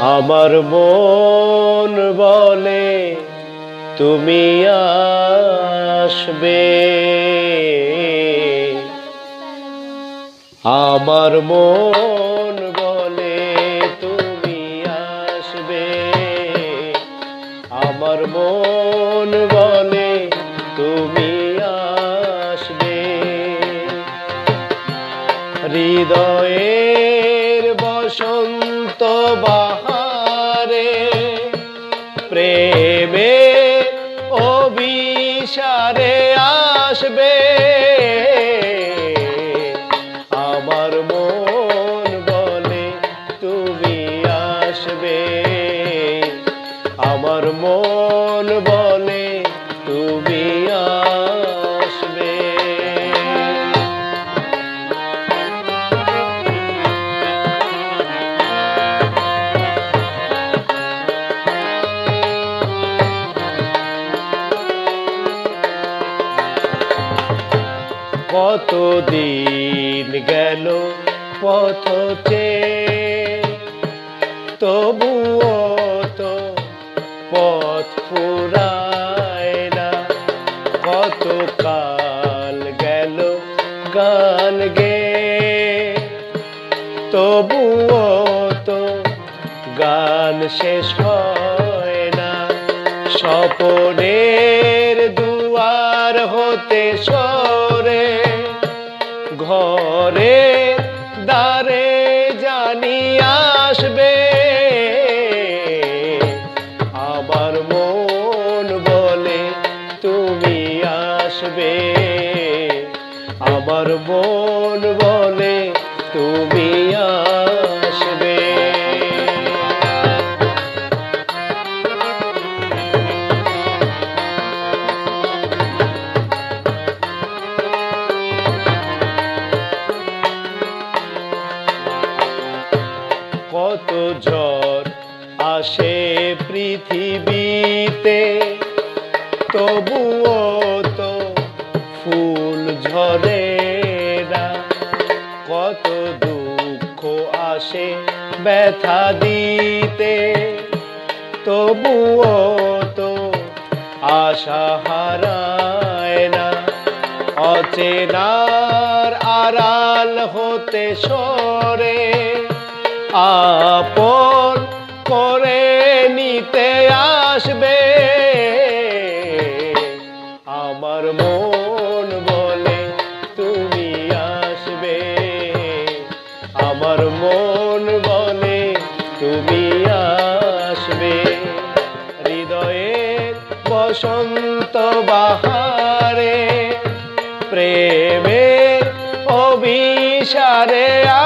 আমার মন বলে তুমি আসবে। আমার মন বলে তুমি আসবে। আমার মন বলে তুমি আসবে। হৃদয়ের বসন্ত বাহারে অভিসারে আসবে। আমার মন বলে তুমি আসবে। আমার মন বলে কতদিন গেল পথতে তবুও তো পথ ফুরায় না। কত কাল গেল গান গে? তবুও তো গান শেষ হয় না। স্বপনের দুয়ার হতে সরে ঘরে দারে জানি আসবে। আবার মন বলে তুমি আসবে। আবার মন বলে তুমি আসবে ঝড় আসে পৃথিবীতে, তবুও তো ফুল ঝরে না কত দুঃখ আসে ব্যথা দিতে, তবুও তো আশা হারায় না। অচেনার আড়াল হতে সরে আপন করে নিতে আসবে। আমার মন বলে তুমি আসবে। আমার মন বলে তুমি আসবে। হৃদয়ের বসন্ত বাহারে, প্রেমের আসবে